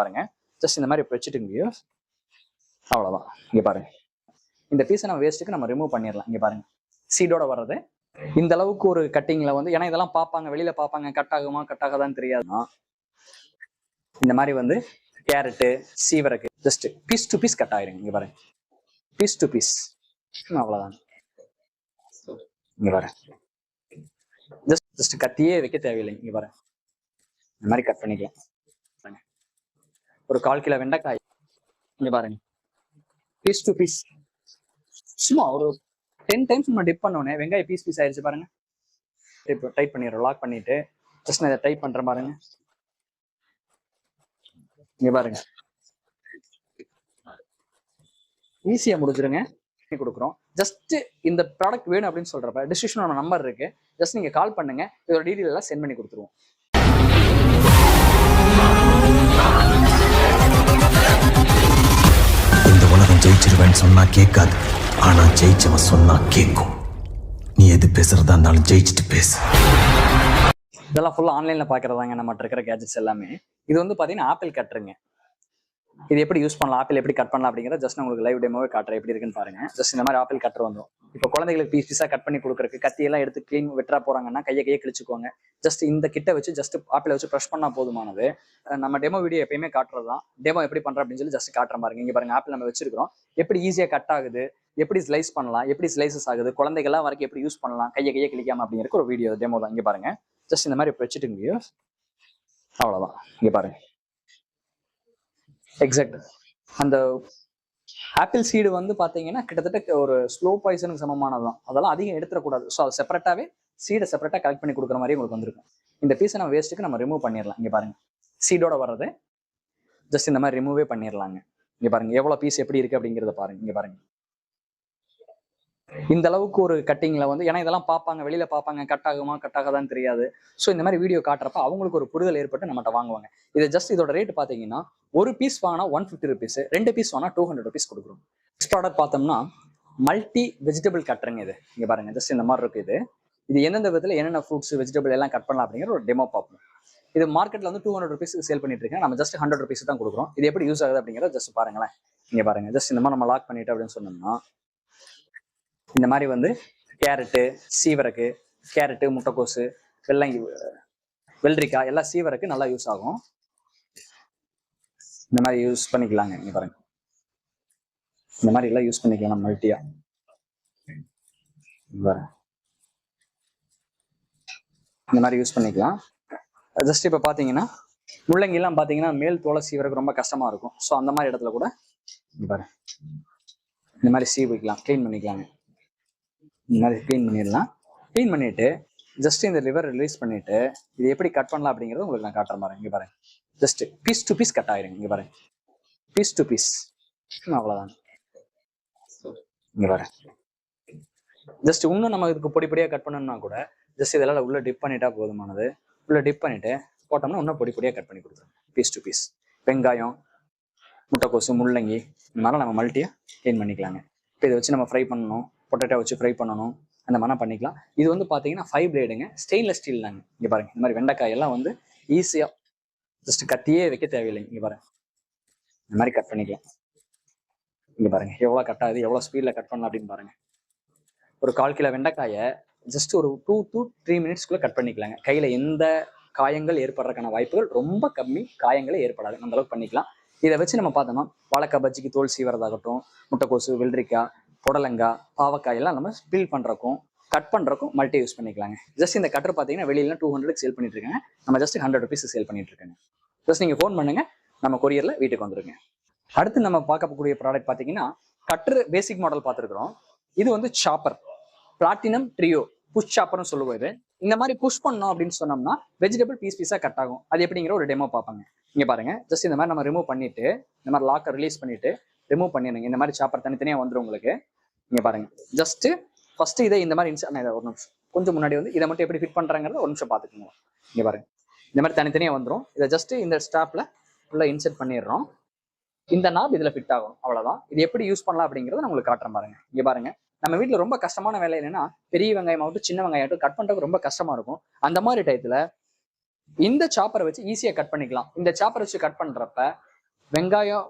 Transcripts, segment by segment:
பாருங்க. ஜஸ்ட் இந்த மாதிரி இப்ப வச்சுட்டுங்க வியூஸ் அவ்வளவுதான். பாருங்க. இந்த பீஸை நம்ம வேஸ்ட்டுக்கு நம்ம ரிமூவ் பண்ணிடலாம். இங்கே பாருங்க. சீடோட வர்றது. இந்த அளவுக்கு ஒரு கட்டிங்ல வந்து ஏன்னா இதெல்லாம் பார்ப்பாங்க. வெளியில பார்ப்பாங்க. கட் ஆகுமா? கட் ஆகாதான்னு தெரியாதுன்னா இந்த மாதிரி வந்து carrot சீவரக்கு just piece to piece cut ஆயிருங்க. இங்க பாருங்க. பீஸ் டு பீஸ் அவ்வளவுதான். இங்க பாருங்க. ஜஸ்ட் ஜஸ்ட் கத்தியே வைக்க தேவையில்லை. இங்க பாருங்க. இந்த மாதிரி கட் பண்ணிக்கலாம். ஒரு கால் கிலோ வெண்டைக்காய். இங்க பாருங்க. பீஸ் டு பீஸ் சும்மா ஒரு டென் டைம்ஸ் நம்ம டிப் பண்ணோன்னே வெங்காயம் பீஸ் பீஸ் ஆயிடுச்சு பாருங்க. இப்போ டைப் பண்ணிடுறோம் லாக் பண்ணிட்டு ஜஸ்ட் நான் இதை டைப் பண்ணுறேன் பாருங்க. இங்க பாருங்க. ஈஸியா முடிஞ்சிருங்க. பண்ணி கொடுக்குறோம். ஜஸ்ட் இந்த ப்ராடக்ட் வேணும் அப்படின்னு சொல்றப்ப டிஸ்கிரிப்ஷன் நம்பர் இருக்கு. ஜஸ்ட் நீங்க கால் பண்ணுங்க. இதோட டீட்டெயில் எல்லாம் சென்ட் பண்ணி கொடுத்துருவோம். நான் ஜெயிச்சிருவேன்னு சொன்னா கேட்காது. ஆனா ஜெயிச்சவன் சொன்னா கேட்கும். நீ எது பேசுறதா இருந்தாலும் ஜெயிச்சுட்டு பேசு. இதெல்லாம் ஃபுல்லா ஆன்லைன்ல பார்க்குறதாங்க நம்ம இருக்கிற கேஜெட்ஸ் எல்லாமே. இது வந்து பாத்தீங்கன்னா ஆப்பிள் கட்டுருங்க. இது எப்படி யூஸ் பண்ணலாம்? ஆப்பிள் எப்படி கட் பண்ணலாம் அப்படிங்கிறத ஜஸ்ட் உங்களுக்கு லைவ் டெமோவே காட்டுறேன். எப்படி இருக்குன்னு பாருங்க. ஜஸ்ட் இந்த மாதிரி ஆப்பிள் கட்டர் வந்துடும் இப்போ குழந்தைகளுக்கு பீஸ் பீஸா கட் பண்ணி கொடுக்குறதுக்கு கத்தியெல்லாம் எடுத்து க்ளீன் வெட்டா போறாங்கன்னா கையை கையை கிழிச்சுக்கோங்க. ஜஸ்ட் இந்த கிட்ட வச்சு ஜஸ்ட் ஆப்பிள வச்சு ப்ரெஷ் பண்ணா போதுமானது. நம்ம டெமோ வீடியோ எப்பயுமே காட்டுறது தான் டெமோ எப்படி பண்றோம் அப்படின்னு சொல்லி ஜஸ்ட் காட்டுற பாருங்க. இங்க பாருங்க ஆப்பிள் நம்ம வச்சிருக்கிறோம். எப்படி ஈஸியா கட் ஆகுது? எப்படி ஸ்லைஸ் பண்ணலாம்? எப்படி ஸ்லைசஸ் ஆகுது? குழந்தைகள்லாம் வரைக்கும் எப்படி யூஸ் பண்ணலாம்? கையை கையை கிளிக்காம அப்படிங்கிற ஒரு வீடியோ டெமோ தான். இங்க பாருங்க. ஜஸ்ட் இந்த மாதிரி வச்சுட்டு வச்சுட்டுங்க வியூஸ் அவ்வளவுதான். இங்க பாருங்க. எக்ஸாக்ட் அந்த ஆப்பிள் சீடு வந்து பார்த்தீங்கன்னா கிட்டத்தட்ட ஒரு ஸ்லோ பாய்சனுக்கு சமமானதுதான். அதெல்லாம் அதிகம் எடுத்துடக்கூடாது. ஸோ அது செப்பரேட்டாகவே சீடை செப்பரேட்டாக கலெக்ட் பண்ணி கொடுக்குற மாதிரி உங்களுக்கு வந்திருக்கும். இந்த பீஸை நம்ம வேஸ்ட்டுக்கு நம்ம ரிமூவ் பண்ணிடலாம். இங்கே பாருங்கள் சீடோட வர்றது ஜஸ்ட் இந்த மாதிரி ரிமூவே பண்ணிடலாங்க. இங்கே பாருங்க. எவ்வளோ பீஸ் எப்படி இருக்கு அப்படிங்கிறத பாருங்க. இங்கே பாருங்க. இந்த அளவுக்கு ஒரு கட்டிங்ல வந்து ஏன்னா இதெல்லாம் பார்ப்பாங்க வெளியில பார்ப்பாங்க கட் ஆகுமா கட் ஆகாதான்னு தெரியாது. ஸோ இந்த மாதிரி வீடியோ காட்டுறப்ப அவங்களுக்கு ஒரு புரிதல் ஏற்பட்டு நம்மகிட்ட வாங்குவாங்க. இது ஜஸ்ட் இதோட ரேட் பாத்தீங்கன்னா ஒரு பீஸ் வாங்கினா ஒன் ஃபிஃப்டி ருபீஸ் ரெண்டு பீஸ் வாங்கினா டூ ஹண்ட்ரட் ருபீஸ் கொடுக்குறோம். நெக்ஸ்ட் ப்ராடக்ட் பார்த்தோம்னா மல்டி வெஜிடபிள் கட்டுறங்க இது. இங்க பாருங்க ஜஸ்ட் இந்த மாதிரி இருக்கு இது. இது எந்தெந்த விதத்தில் என்னென்ன ஃப்ரூட்ஸ் வெஜிடபிள் எல்லாம் கட் பண்ணலாம் அப்படிங்கிற ஒரு டெமோ பார்ப்போம். இது மார்க்கெட்ல வந்து டூ ஹண்ட்ரட் ருபீஸ்க்கு சேல் பண்ணிட்டு இருக்கேன். நம்ம ஜஸ்ட் ஹண்ட்ரட் ருபீஸ் தான் கொடுக்குறோம். இது எப்படி யூஸ் ஆகுது அப்படிங்கிறத ஜஸ்ட் பாருங்களேன். இங்க பாருங்க ஜஸ்ட் இந்த மாதிரி நம்ம லாக் பண்ணிட்டு அப்படின்னு சொன்னோம்னா இந்த மாதிரி வந்து கேரட்டு சீவரக்கு கேரட்டு முட்டைக்கோசு வெள்ளங்கி வெள்ளரிக்காய் எல்லாம் சீவரக்கு நல்லா யூஸ் ஆகும். இந்த மாதிரி யூஸ் பண்ணிக்கலாங்க நீங்க பாருங்க. இந்த மாதிரி எல்லாம் யூஸ் பண்ணிக்கலாம் நம்ம மல்டியா வரேன் இந்த மாதிரி யூஸ் பண்ணிக்கலாம். ஜஸ்ட் இப்போ பார்த்தீங்கன்னா முள்ளங்கிலாம் பார்த்தீங்கன்னா மேல் தோலை சீவரக்கு ரொம்ப கஷ்டமா இருக்கும். ஸோ அந்த மாதிரி இடத்துல கூட இங்க பாருங்க. இந்த மாதிரி சீவிக்கலாம் க்ளீன் பண்ணிக்கலாங்க. இந்த மாதிரி க்ளீன் பண்ணிடலாம். க்ளீன் பண்ணிட்டு ஜஸ்ட் இந்த லிவர் ரிலீஸ் பண்ணிட்டு இது எப்படி கட் பண்ணலாம் அப்படிங்கறது உங்களுக்கு நான் காட்டுற மாதிரி. இங்க பாருங்க. Just piece to piece cut ஆகிருங்க இங்க பாருங்க. பீஸ் டு பீஸ் அவ்வளோதான் இங்க பாருங்க. ஜஸ்ட் இன்னும் நம்ம இதுக்கு பொடி பொடியா கட் பண்ணணும்னா கூட ஜஸ்ட் இதெல்லாம் உள்ள டிப் பண்ணிட்டா போதுமானது. உள்ள டிப் பண்ணிட்டு போட்டோம்னா இன்னும் பொடி பொடியா கட் பண்ணி கொடுத்துருவோம் பீஸ் டு பீஸ் வெங்காயம் முட்டைக்கோசு முள்ளங்கி இந்த மாதிரிலாம் நம்ம மல்ட்டியா க்ளீன் பண்ணிக்கலாங்க. இப்போ இதை வச்சு நம்ம ஃப்ரை பண்ணணும். பொட்டேட்டோ வச்சு ஃப்ரை பண்ணணும். அந்த மாதிரிலாம் பண்ணிக்கலாம். இது வந்து பார்த்தீங்கன்னா ஃபைவ் பிளேடுங்க ஸ்டெயின்லெஸ் ஸ்டீல் தாங்க. இங்கே பாருங்க. இந்த மாதிரி வெண்டைக்காய் எல்லாம் வந்து ஈஸியாக ஜஸ்ட் கத்தியே வைக்க தேவையில்லைங்க இங்கே பாருங்க. இந்த மாதிரி கட் பண்ணிக்கலாம். இங்கே பாருங்க. எவ்வளோ கட் ஆகுது? எவ்வளோ ஸ்பீடில் கட் பண்ணலாம் அப்படின்னு பாருங்க. ஒரு கால் கிலோ வெண்டைக்காயை ஜஸ்ட் ஒரு டூ டூ த்ரீ மினிட்ஸ்க்குள்ளே கட் பண்ணிக்கலாங்க. கையில் எந்த காயங்கள் ஏற்படுறதுக்கான வாய்ப்புகள் ரொம்ப கம்மி காயங்களே ஏற்படாது. அந்த அளவுக்கு பண்ணிக்கலாம். இதை வச்சு நம்ம பார்த்தோம்னா வாழைக்காய் பஜ்ஜிக்கு தோல் சீவரதாகட்டும் முட்டைக்கோசு வெள்ளரிக்காய் புடலங்காய் பாவக்காய் எல்லாம் நம்ம ஸ்பில் பண்ணுறக்கும் கட் பண்றதுக்கும் மல்டி யூஸ் பண்ணிக்கலாங்க. ஜஸ்ட் இந்த கட்டர் பார்த்தீங்கன்னா வெளியில டூ ஹண்ட்ரட் சேல் பண்ணிட்டு இருக்காங்க நம்ம ஜஸ்ட் ஹண்ட்ரட் ருபீஸ் சேல் பண்ணிட்டு இருக்காங்க ஜஸ்ட் நீங்க ஃபோன் பண்ணுங்க நம்ம கொரியர்ல வீட்டுக்கு வந்துருங்க. அடுத்து நம்ம பார்க்கக்கூடிய ப்ராடக்ட் பார்த்தீங்கன்னா கட்டர் பேசிக் மாடல் பார்த்துருக்குறோம் இது வந்து சாப்பர் பிளாட்டினம் ட்ரியோ புஷ் சாப்பர்னு சொல்லுவோம் இது. இந்த மாதிரி புஷ் பண்ணோம் அப்படின்னு சொன்னோம்னா வெஜிடபிள் பீஸ் பீஸா கட் ஆகும். அது எப்படிங்கிற ஒரு டெமோ பார்ப்பாங்க. இங்கே பாருங்க ஜஸ்ட் இந்த மாதிரி நம்ம ரிமூவ் பண்ணிட்டு இந்த மாதிரி லாக்கை ரிலீஸ் பண்ணிட்டு ரிமூவ் பண்ணிடுங்க இந்த மாதிரி சாப்பர் தனித்தனியாக வந்துடும் உங்களுக்கு. நீங்கள் பாருங்க. ஜஸ்ட்டு ஃபஸ்ட்டு இதை இந்த மாதிரி இன்சா இதை ஒரு நிமிஷம். கொஞ்சம் முன்னாடி வந்து இதை மட்டும் எப்படி ஃபிட் பண்ணுறாங்கிறத ஒரு நிமிஷம் பார்த்துக்கோங்க. இங்கே பாருங்க. இந்த மாதிரி தனித்தனியாக வந்துடும் இதை ஜஸ்ட்டு இந்த ஸ்டாப்பில் ஃபுல்லாக இன்சர்ட் பண்ணிடுறோம். இந்த நாப் இதில் ஃபிட் ஆகும். அவ்வளோதான் இது எப்படி யூஸ் பண்ணலாம் அப்படிங்கிறத நான் உங்களுக்கு காட்டுறேன் பாருங்க. இங்கே பாருங்க. நம்ம வீட்டில் ரொம்ப கஷ்டமான வேலை என்னன்னா பெரிய வெங்காயம் ஆகட்டும் சின்ன வெங்காயம் ஆகட்டும் கட் பண்ணுறதுக்கு ரொம்ப கஷ்டமா இருக்கும். அந்த மாதிரி டயத்தில் இந்த சாப்பரை வச்சு ஈஸியாக கட் பண்ணிக்கலாம். இந்த சாப்பரை வச்சு கட் பண்ணுறப்ப வெங்காயம்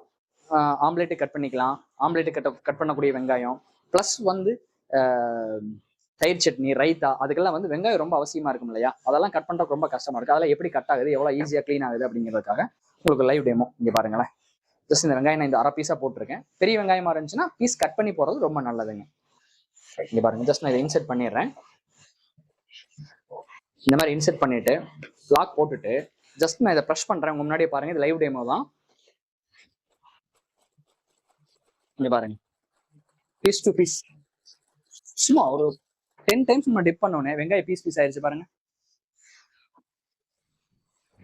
ஆம்லேட்டை கட் பண்ணிக்கலாம். ஆம்லேட்டு கட் கட் பண்ணக்கூடிய வெங்காயம். ப்ளஸ் வந்து தயிர் சட்னி ரைத்தா அதுக்கெல்லாம் வந்து வெங்காயம் ரொம்ப அவசியமா இருக்கும் இல்லையா? அதெல்லாம் கட் பண்றதுக்கு ரொம்ப கஷ்டமா இருக்குது அதெல்லாம் எப்படி கட் ஆகுது? எவ்வளவு ஈஸியாக க்ளீன் ஆகுது அப்படிங்கிறதுக்காக உங்களுக்கு லைவ் டேமோ இங்கே பாருங்களேன். ஜஸ்ட் இந்த வெங்காயம் நான் இந்த அரை பீஸா போட்டிருக்கேன். பெரிய வெங்காயமா இருந்துச்சுன்னா பீஸ் கட் பண்ணி போறது ரொம்ப நல்லதுங்க. இங்கே பாருங்க ஜஸ்ட் நான் இதை இன்செர்ட் பண்ணிடுறேன். இந்த மாதிரி இன்செர்ட் பண்ணிட்டு லாக் போட்டுட்டு ஜஸ்ட் நான் இதை ப்ரெஷ் பண்றேன். உங்க முன்னாடியே பாருங்க இது லைவ் டேமோ தான். இங்க பாருங்க. பீஸ் டு பீஸ் சும்மா ஒரு டென் டைம்ஸ் நம்ம டிப் பண்ணோடனே வெங்காயம் பீஸ் பீஸ் ஆயிருச்சு பாருங்க.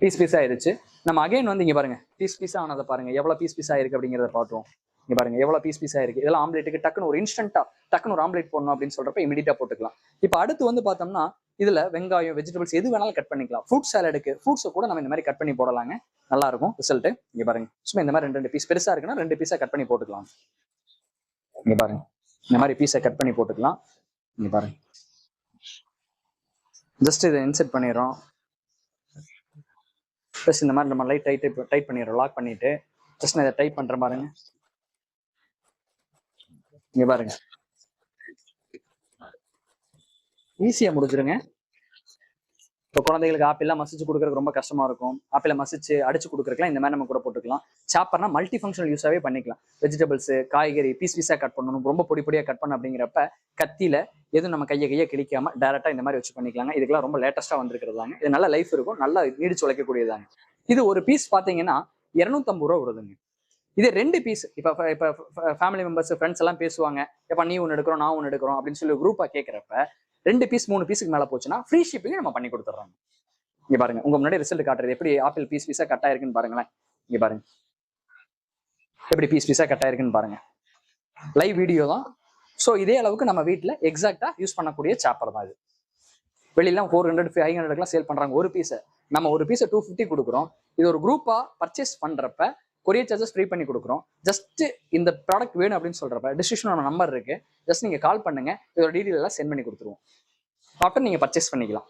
பீஸ் பீஸ் ஆயிருச்சு. நம்ம அகைன் வந்து இங்க பாருங்க. பீஸ் பீஸ் ஆனதை பாருங்க. எவ்வளோ பீஸ் பீஸ் ஆயிருக்கு அப்படிங்கறத பார்த்தோம் இங்கே பாருங்க. எவ்வளோ பீஸ் பீஸ் ஆயிருக்கு? இதெல்லாம் ஆம்லேட்டுக்கு டக்குன்னு ஒரு இன்ஸ்டன்டா டக்குன்னு ஒரு ஆம்லேட் போடணும் அப்படின்னு சொல்றப்ப இமீடியட்டாக போட்டுக்கலாம். இப்போ அடுத்து வந்து பார்த்தோம்னா இதுல வெங்காயம் வெஜிடபிள்ஸ் எது வேணாலும் கட் பண்ணிக்கலாம். ஃப்ரூட் சாலடுக்கு ஃப்ரூட்ஸை கூட நம்ம இந்த மாதிரி கட் பண்ணி போடலாங்க. நல்லா இருக்கும். ரிசல்ட் இங்கே பாருங்க. சும்மா இந்த மாதிரி ரெண்டு ரெண்டு பீஸ் பெருசா இருக்குன்னா ரெண்டு பீஸா கட் பண்ணி போட்டுக்கலாம். இங்க பாருங்க. இந்த மாதிரி பீஸை கட் பண்ணி போட்டுக்கலாம். இங்க பாருங்க. ஜஸ்ட் இதை இன்செர்ட் பண்ணிடுறோம். ப்ளஸ் இந்த மாதிரி நம்ம லைட் டைட் டைட் பண்ணிடுறோம். லாக் பண்ணிட்டு ஜஸ்ட் நான் இதை டைப் பண்ற பாருங்க. இங்க பாருங்க. ஈஸியா முடிஞ்சிருங்க. இப்போ குழந்தைகளுக்கு ஆப்பிள்லாம் மசிச்சு கொடுக்கறதுக்கு ரொம்ப கஷ்டமா இருக்கும். ஆப்பிள மசிச்சு அடிச்சு கொடுக்கறதுக்குலாம் இந்த மாதிரி நம்ம கூட போட்டுக்கலாம். சாப்பர்னா மல்டி ஃபங்க்ஷனல் யூஸாவே பண்ணிக்கலாம். வெஜிடபிள்ஸ் காய்கறி பீஸ் பீஸா கட் பண்ணணும். ரொம்ப பொடி பொடியா கட் பண்ண அப்படிங்கிறப்ப கத்தியில எதுவும் நம்ம கையை கையை கிளிக்காம டேரக்டா இந்த மாதிரி வச்சு பண்ணிக்கலாங்க. இதுக்கெல்லாம் ரொம்ப லேட்டஸ்டா வந்திருக்கிறதாங்க. இது நல்ல லைஃப் இருக்கும். நல்லா நீடிச்சு உழைக்கக்கூடியதாங்க. இது ஒரு பீஸ் பாத்தீங்கன்னா இருநூத்தம்பது ரூபா வருதுங்க. இது ரெண்டு பீஸ் இப்போ இப்போ ஃபேமிலி மெம்பர்ஸ் ஃப்ரெண்ட்ஸ் எல்லாம் பேசுவாங்க. எப்போ நீ ஒன்று எடுக்கிறோம் நான் ஒன்று எடுக்கிறோம் அப்படின்னு சொல்லி குரூப்பா கேட்குறப்ப ரெண்டு பீஸ் மூணு பீஸுக்கு மேல போச்சுன்னா ஃப்ரீ ஷிப்பிங் நம்ம பண்ணி கொடுத்துட்றாங்க இங்கே பாருங்க உங்க முன்னாடி ரிசல்ட் காட்டுறது எப்படி? ஆப்பிள் பீஸ் பீஸா கட் ஆயிருக்குன்னு பாருங்களேன். இங்கே பாருங்க. எப்படி பீஸ் பீஸா கட் ஆயிருக்குன்னு பாருங்க. லைவ் வீடியோ தான். ஸோ இதே அளவுக்கு நம்ம வீட்டில் எக்ஸாக்டாக யூஸ் பண்ணக்கூடிய சாப்பர் தான் இது. வெளியெல்லாம் ஃபோர் ஹண்ட்ரட் ஃபைவ் ஹண்ட்ரட்லாம் சேல் பண்றாங்க. ஒரு பீஸை நம்ம ஒரு பீஸை டூ ஃபிஃப்டி கொடுக்குறோம். இது ஒரு குரூப்பா பர்ச்சேஸ் பண்றப்ப கொரியர் சார்ஜஸ் ஃப்ரீ பண்ணி கொடுக்குறோம். ஜஸ்ட் இந்த ப்ராடக்ட் வேணும் அப்படின்னு சொல்றப்ப டிஸ்கிரிப்ஷனோட நம்பர் இருக்கு. ஜஸ்ட் நீங்க கால் பண்ணுங்க. இதோட டீட்டெயில் எல்லாம் சென்ட் பண்ணி கொடுத்துருவோம். ஆஃப்டர் நீங்க பர்ச்சேஸ் பண்ணிக்கலாம்.